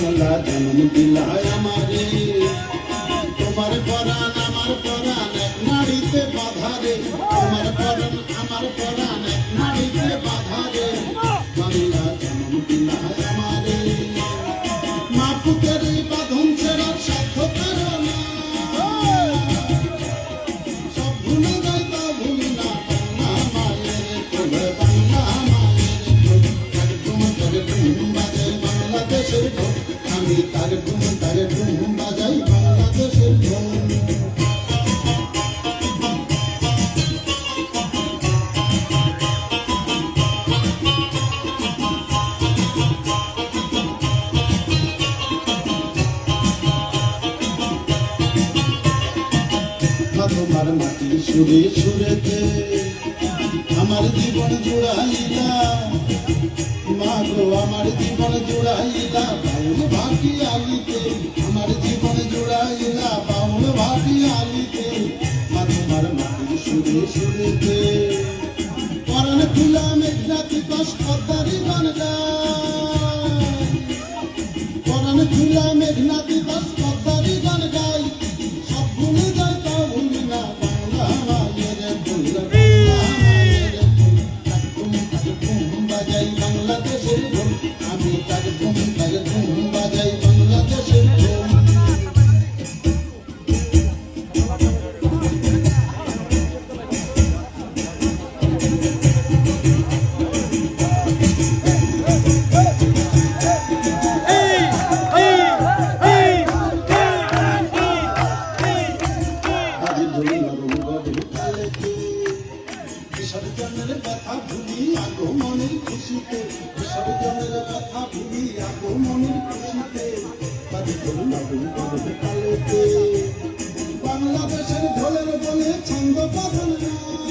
জনম দিলায় আমারে। তোমার পরাণ, আমার পরাণ, এক নাড়িতে বাধারে তোমার পরাণ, আমার পরাণ, এক তার ডুম তার ডুম বাজাই বাংলাদেশের ঢোল মা তোমার মাটির সুরে সুরেতে, আমার জীবন জুড়াইলা মা গো আমার জীবন জুড়াইলা, বাউল ভাটি আলিতে। আমার জীবন জুড়াইলা, বাউল ভাটি আলিতে। মা তোমার মাটির সুরে সুরেতে। পরাণ খুলা মেঘনাথি দশ পদ্মারি গান গায় পরাণ খুলা মেঘনাথি বিসর্জনের কথা ভুলি, আগমনের খুশিতে। বিসর্জনের কথা ভুলি, আগমনের খুশিতে। আজি ধরি নরম গভীর কালেতে। বাংলাদেশের ঢোলের বলে ছন্দ ওরে